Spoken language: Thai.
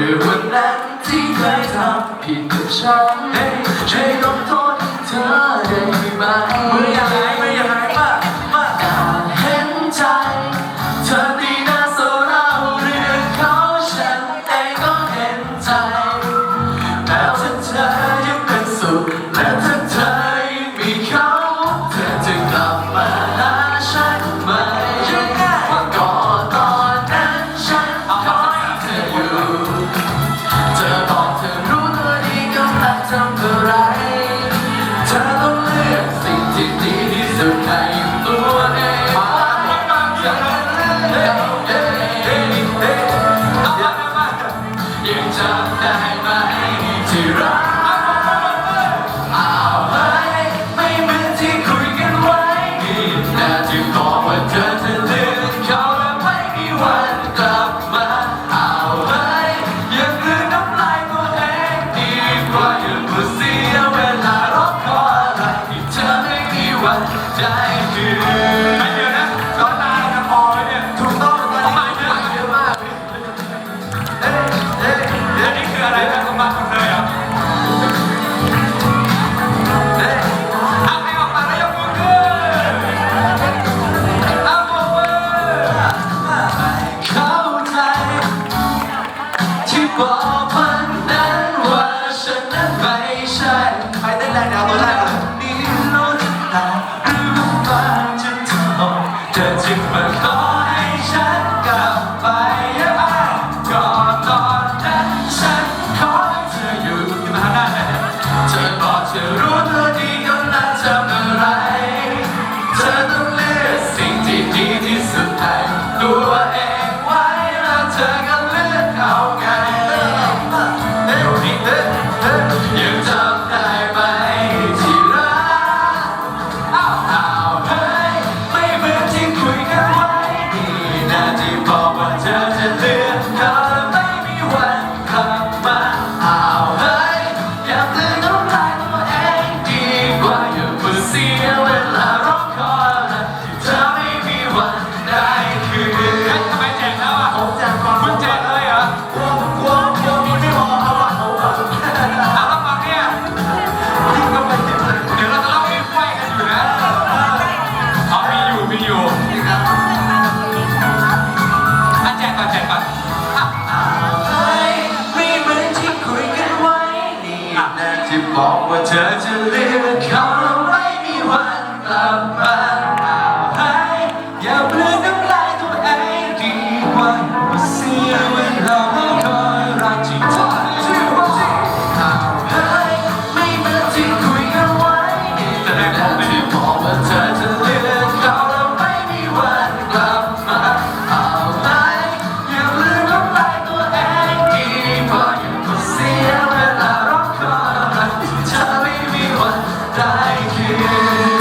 รื่องวันนั้นที่เคยทำผิดกับฉันช่ต้องโทษเธอได้ไหมไม่ออย่าหายม่อย่าหายมามาอย่าเห็นใจ เธอดีน่าโซราเรื่องเขาฉันเองก็เห็นใจ ไม่ใช่ใครเต้ดี๋วตัวแรกเนี่ล้นตารือว่าจะทำเธอจึงมาขอให้ฉันกลับไปก่อนตอนนั้ฉันขอเธออยู่ที่มาหน้าเธอบอกเธอรู้เธอดีกำลังทำอะไร เธอต้องเลือกสิ่งที่ดีที่สุดให้ตัว Mama, tell เธอจะเลือกเขาไม่มีวันกลับมา Thank you.